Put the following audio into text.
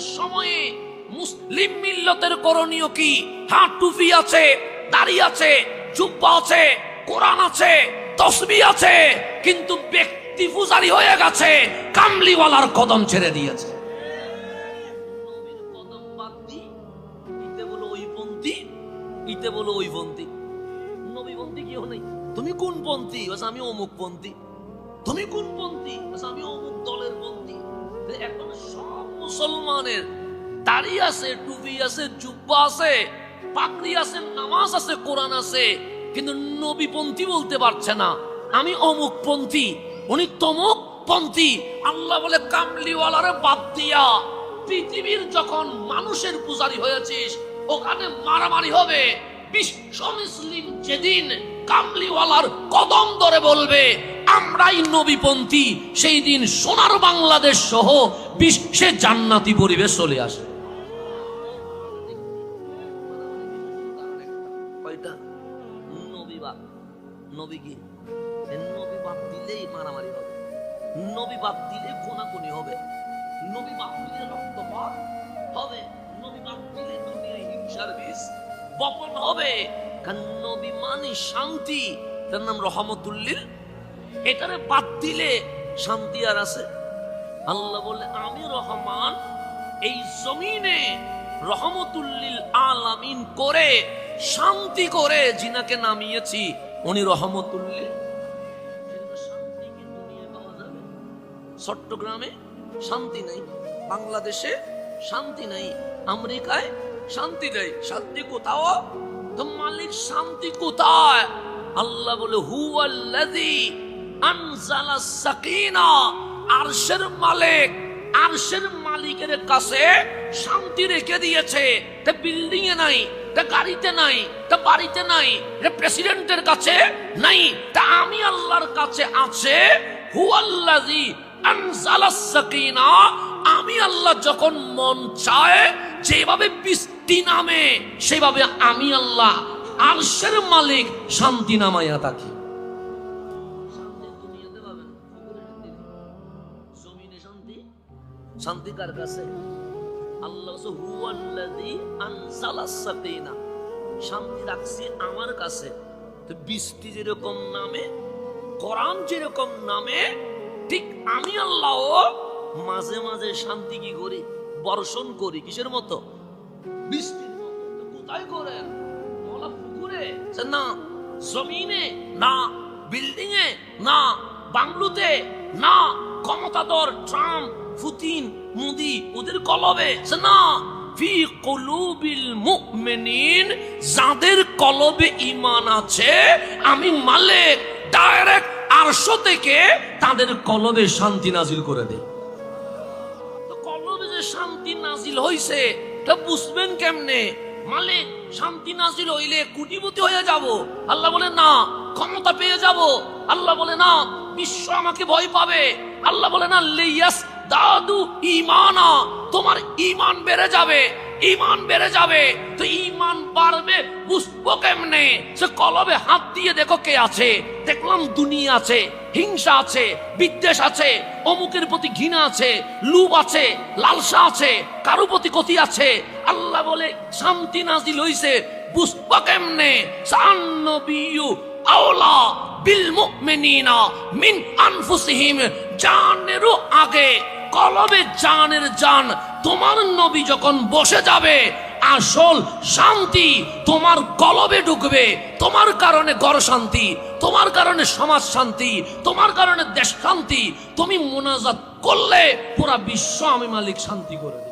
সময়ে মুসলিম মিল্লতের করণীয় কি? হ্যাঁ টুপি আছে দাড়ি আছে জুব্বা আছে কোরআন আছে তসবি আছে কিন্তু ব্যক্তি পূজারি হয়ে গেছে কামলিওয়ালার কদম ছেড়ে দিয়েছে। ইতে বলো ওই পন্থী ইতে পন্থী। কেউ নেই। তুমি কোন পন্থী? বলছে, আমি অমুক পন্থী। তুমি কোন পন্থী? বলছে, আমি অমুক দলের পন্থী। এখন সব মুসলমানের, দাড়ি আছে, টুপি আছে, জুব্বা আছে পাকড়ি আছে, নামাজ আছে, কোরআন আছে, কিন্তু নবী পন্থী বলতে পারছে না। আমি অমুক পন্থী উনি তমুক পন্থী আল্লাহ বলে, কামলিওয়ালারে বাদ দিয়া, পৃথিবীর যখন মানুষের পূজারি হয়েছিস, ওখানে মারামারি হবে। বিশ্ব মুসলিম যেদিন কামলিওয়ালার কদম ধরে বলবে, আমরাই নবীপন্থী, সেই দিন সোনার বাংলাদেশ সহ বিশ্বে জান্নাতি পরিবেশ চলে আসে হবে। নবী বাদ দিলে কোনাকুনি হবে। রক্তপাত হবে। নবী বাদ দিলে দুনিয়ায় হিংসার বপন হবে। কারণ মানে শান্তি, তার নাম রহমতুল্লিল। এটারে বাদ দিলে শান্তি আর আছে। আল্লাহ বলে, আমি রহমান, এই জমিনে রহমতুল্লিল আলামিন করে, শান্তি করে জিনাকে নামিয়েছি, উনি রহমতুল্লিল? চট্টগ্রামে শান্তি নাই, বাংলাদেশে শান্তি নাই, আমেরিকায় শান্তি নেই, শান্তি কোথাও তো মালিক শান্তি কোথায়? আল্লাহ বলে হু সাকিনা। আরশের মালিক, আরশের মালিকের কাছে শান্তি রেখে দিয়েছে। তা বিল্ডিং এ নাই তা গাড়িতে নাই তা বাড়িতে নাই প্রেসিডেন্টের কাছে নাই। তা আমি আল্লাহর কাছে আছে হু সাকিনা। আমি আল্লাহ যখন মন চায় যেভাবে বৃষ্টি নামে, সেভাবে আমি আল্লাহ আরশের মালিক শান্তি নামাইয়া থাকি। শান্তি? কার কাছে? আল্লাহ হুয়াল্লাযী আনজালাস। শান্তি রাখছি আমার কাছে। তো বৃষ্টি যেরকম নামে কোরআন যেরকম নামে, ঠিক আমি আল্লাহ মাঝে মাঝে শান্তি কি করি? বর্ষণ করি, কিসের মতো? বৃষ্টির মতো। কোথায় করেন মলা পুকুরে? না, জমিনে, না বিল্ডিং এ না, বাংলুতে, না, ক্ষমতাধর ট্রাম্প, পুতিন, মোদি, ওদের কলবে। সে না, ফি কলুবিল মুমিনিন, যাদের কলবে ইমান আছে, আমি মালিক, ডাইরেক্ট আরশ থেকে তাদের কলবে শান্তি নাজিল করে দেই। শান্তি নাজিল হইছে। তা বুঝবেন কেমনে? মালিক, শান্তি নাজিল হইলে কুটিপতি হয়ে যাব। আল্লাহ বলে, না, ক্ষমতা পেয়ে যাব। আল্লাহ বলে, না, বিশ্ব আমাকে ভয় পাবে। আল্লাহ বলে, না লেয়াস দাদু ইমানা, তোমার ইমান বেড়ে যাবে। ইমান বেড়ে যাবে, তো ইমান বাড়বে বুঝব কেমনে? সে কলবে হাত দিয়ে দেখো কে আছে। দেখলাম দুনিয়া আছে, হিংসা আছে, বিদ্বেষ আছে, অমুকের প্রতি ঘৃণা আছে লুব আছে, লালসা আছে, কারও প্রতি ক্ষতি আছে। আল্লাহ বলে, শান্তি নাজিল হইছে, বুঝব কেমনে? আওলা বিল মুমিনিনা মিন আনফুসিহিম, জানেরও আগে, কলবে জানের জান তোমার নবী যখন বসে যাবে, আসল শান্তি তোমার কলবে ঢুকবে। তোমার কারণে ঘর শান্তি, তোমার কারণে সমাজ শান্তি, তোমার কারণে দেশ শান্তি। তুমি মোনাজাত করলে পুরা বিশ্ব আমি মালিক শান্তি করে